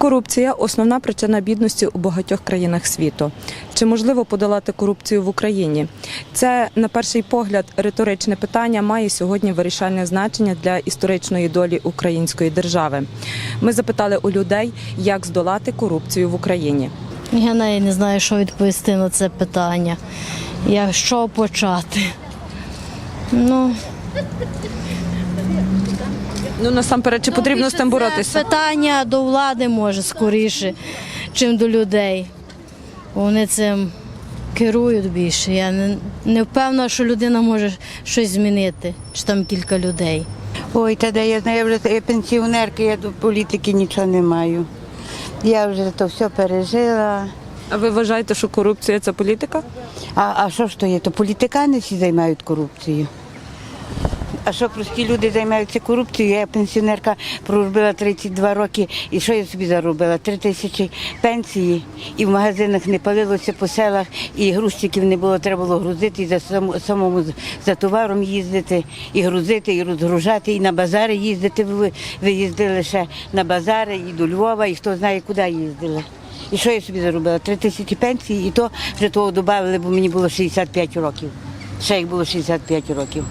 Корупція основна причина бідності у багатьох країнах світу. Чи можливо подолати корупцію в Україні? Це, на перший погляд, риторичне питання має сьогодні вирішальне значення для історичної долі української держави. Ми запитали у людей, як здолати корупцію в Україні. Я навіть не знаю, що відповісти на це питання. Як що почати? Ну, Ну насамперед, чи потрібно з тим боротися? питання до влади може скоріше, чим до людей. Вони цим керують більше. Я не, не впевнена, що людина може щось змінити, чи там кілька людей. Ой, та де я знаю, я вже я пенсіонерка, я до політики нічого не маю. Я вже то все пережила. А ви вважаєте, що корупція це політика? А, а що ж то є? То політикани всі займають корупцією. А що прості люди займаються корупцією? Я пенсіонерка проробила 32 роки. І що я собі заробила? Три тисячі пенсії, і в магазинах не палилося по селах, і грузчиків не було, треба було грузити, і за сам- самому за товаром їздити, і грузити, і розгружати, і на базари їздити. Ви, ви їздили ще на базари, і до Львова, і хто знає, куди їздили. І що я собі заробила? Три тисячі пенсії, і то вже того додали, бо мені було 65 років. Ще як було 65 років.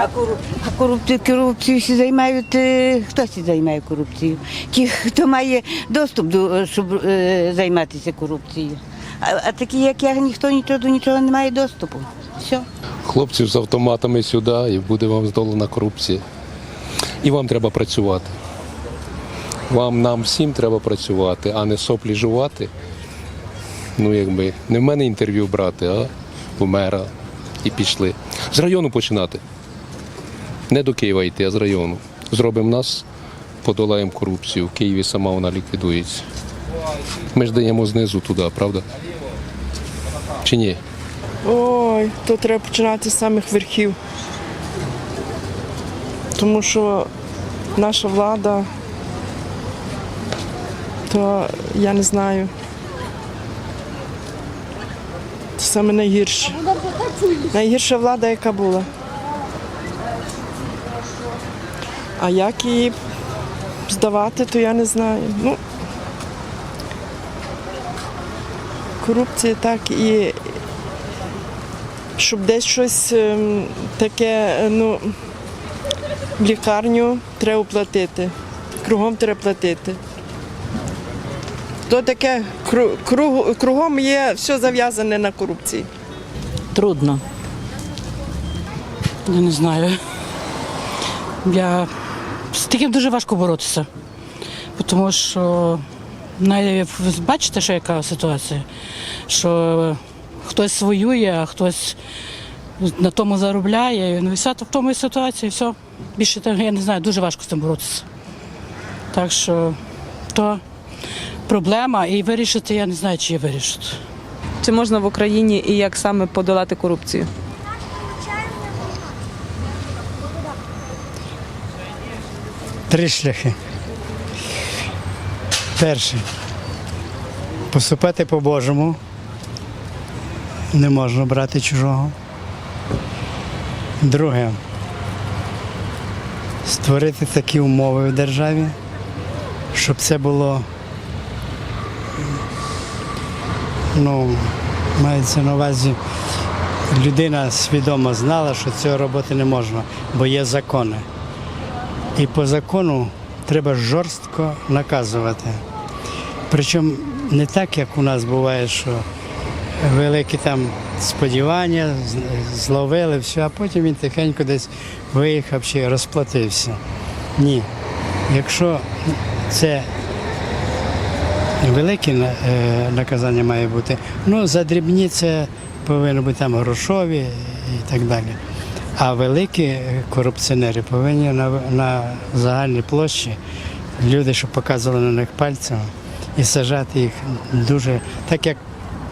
А, кору... а корупцію, корупцію всі займають, е, хто всі займає корупцією? Ті, хто має доступ до е, щоб е, займатися корупцією. А, а такі, як я, ніхто нічого до нічого не має доступу. Все. хлопців з автоматами сюди, і буде вам здолана корупція. І вам треба працювати. Вам, нам всім треба працювати, а не соплі жувати. Ну, якби, не в мене інтерв'ю брати, а у мера. І пішли. З району починати. Не до Києва йти, а з району. Зробимо нас, подолаємо корупцію. В Києві сама вона ліквідується. Ми ж даємо знизу туди, правда? Чи ні? Ой, то треба починати з самих верхів. Тому що наша влада, то я не знаю. Це саме найгірше. Найгірша влада, яка була. А як її здавати, то я не знаю. Ну, корупція так і щоб десь щось ем, таке, ну, в лікарню треба платити. Кругом треба платити. То таке круг- кругом є все зав'язане на корупції. Трудно. Я не знаю. Я... З таким дуже важко боротися. Тому що навіть бачите, що яка ситуація? Що хтось воює, а хтось на тому заробляє. Ну, і в тому і ситуації, все. Більше я не знаю, дуже важко з цим боротися. Так що то проблема, і вирішити я не знаю, чи я вирішу. Чи можна в Україні і як саме подолати корупцію? Три шляхи. Перший. Поступати по-божому. Не можна брати чужого. Друге. Створити такі умови в державі, щоб це було. Ну, мається на увазі, людина свідомо знала, що цього робити не можна, бо є закони. І по закону треба жорстко наказувати. Причому не так, як у нас буває, що великі там сподівання, зловили все, а потім він тихенько десь виїхав чи розплатився. Ні. Якщо це велике е, наказання має бути, ну за дрібні це повинно бути там грошові і так далі. А великі корупціонери повинні на, на загальній площі люди, щоб показували на них пальцем і сажати їх дуже, так як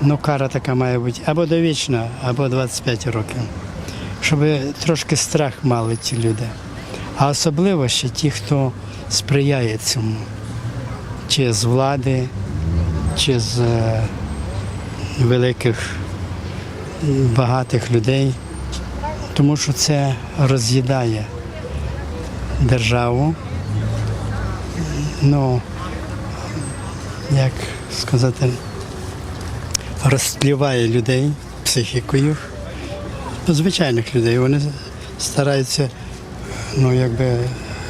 ну, кара така має бути або довічна, або 25 років. Щоб трошки страх мали ті люди. А особливо ще ті, хто сприяє цьому, чи з влади, чи з е, великих багатих людей тому що це роз'їдає державу, ну, як сказати, розтліває людей психікою, ну, звичайних людей. Вони стараються ну, якби,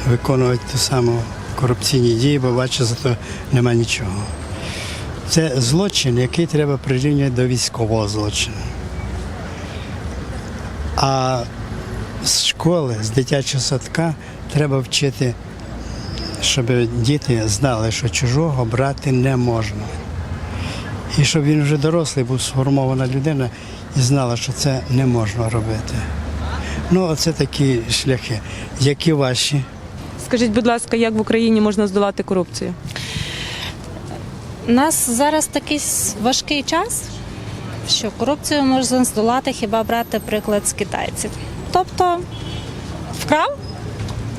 виконувати ту саму корупційні дії, бо бачать, за то нема нічого. Це злочин, який треба прирівнювати до військового злочину. А з школи, з дитячого садка треба вчити, щоб діти знали, що чужого брати не можна. І щоб він вже дорослий був сформована людина і знала, що це не можна робити. Ну, оце такі шляхи. Які ваші? Скажіть, будь ласка, як в Україні можна здолати корупцію? У нас зараз такий важкий час, що корупцію можна здолати, хіба брати приклад з китайців. Тобто вкрав,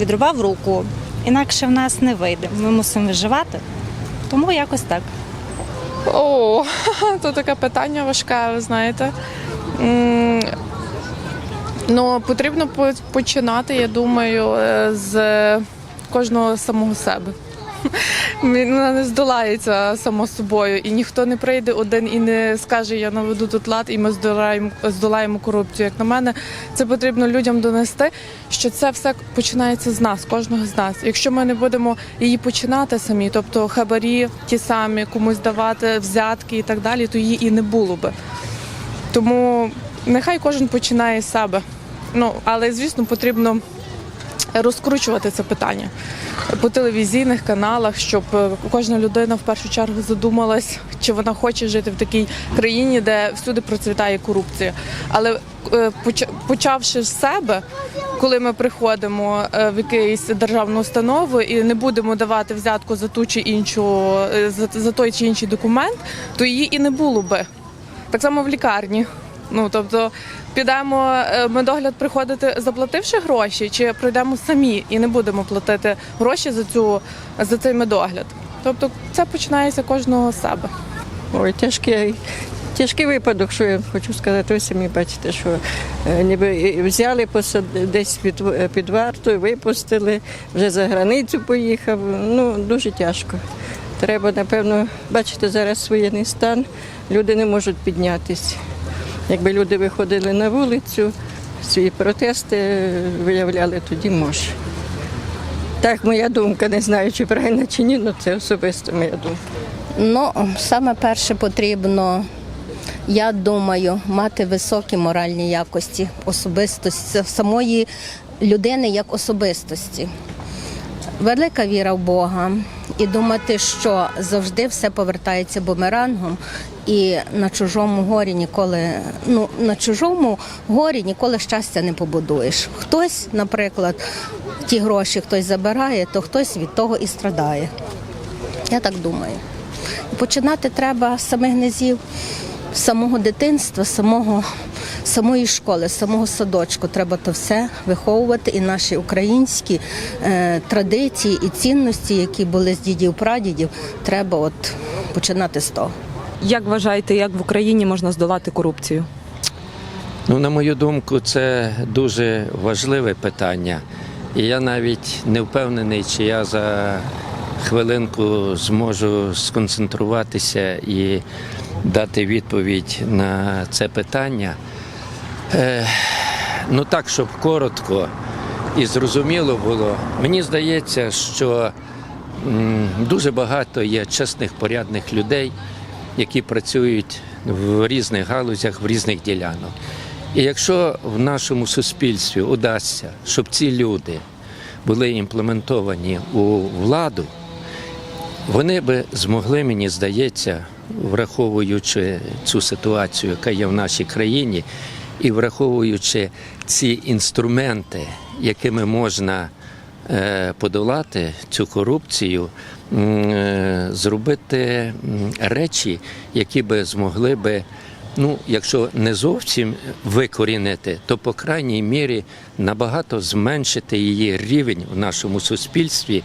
відрубав руку. Інакше в нас не вийде. Ми мусимо виживати. Тому якось так. О, то таке питання важке, ви знаєте. Ну, потрібно починати, я думаю, е, з кожного самого себе. Вона не здолається само собою, і ніхто не прийде один і не скаже, я наведу тут лад, і ми здолаємо, здолаємо корупцію. Як на мене, це потрібно людям донести, що це все починається з нас, кожного з нас. Якщо ми не будемо її починати самі, тобто хабарі ті самі, комусь давати взятки і так далі, то її і не було би. Тому нехай кожен починає з себе. Ну, але звісно, потрібно розкручувати це питання по телевізійних каналах, щоб е, кожна людина в першу чергу задумалась, чи вона хоче жити в такій країні, де всюди процвітає корупція. Але е, почавши з себе, коли ми приходимо е, в якусь державну установу і не будемо давати взятку за ту чи іншу за той чи інший документ, то її і не було би. Так само в лікарні. Ну тобто підемо е, медогляд приходити, заплативши гроші, чи прийдемо самі і не будемо платити гроші за цю за цей медогляд. Тобто це починається кожного з себе. Ой, тяжкий, тяжкий випадок, що я хочу сказати. Ви самі бачите, що е, ніби взяли десь під, під варту, випустили, вже за границю поїхав. Ну, дуже тяжко. Треба, напевно, бачите, зараз воєнний стан, люди не можуть піднятися. Якби люди виходили на вулицю, свої протести виявляли, тоді може. Так, моя думка, не знаю, чи правильно чи ні, але це особисто моя думка. Ну, саме перше потрібно, я думаю, мати високі моральні якості особистості самої людини як особистості. Велика віра в Бога і думати, що завжди все повертається бумерангом, і на чужому горі ніколи, ну на чужому горі ніколи щастя не побудуєш. Хтось, наприклад, ті гроші хтось забирає, то хтось від того і страдає. Я так думаю. Починати треба з самих низів, з самого дитинства, самого, самої школи, самого садочку. Треба то все виховувати і наші українські е, традиції і цінності, які були з дідів прадідів, треба от починати з того. Як вважаєте, як в Україні можна здолати корупцію? Ну, на мою думку, це дуже важливе питання. І я навіть не впевнений, чи я за хвилинку зможу сконцентруватися і дати відповідь на це питання. Е, ну так, щоб коротко і зрозуміло було, мені здається, що м, дуже багато є чесних, порядних людей, які працюють в різних галузях, в різних ділянок. І якщо в нашому суспільстві удасться, щоб ці люди були імплементовані у владу, вони би змогли, мені здається, враховуючи цю ситуацію, яка є в нашій країні, і враховуючи ці інструменти, якими можна подолати цю корупцію, е, зробити речі, які би змогли би. Ну, якщо не зовсім викорінити, то по крайній мірі набагато зменшити її рівень в нашому суспільстві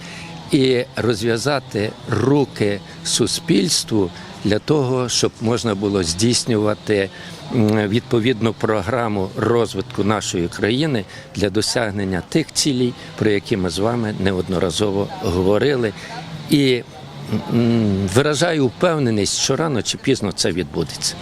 і розв'язати руки суспільству для того, щоб можна було здійснювати відповідну програму розвитку нашої країни для досягнення тих цілей, про які ми з вами неодноразово говорили. І виражаю впевненість, що рано чи пізно це відбудеться.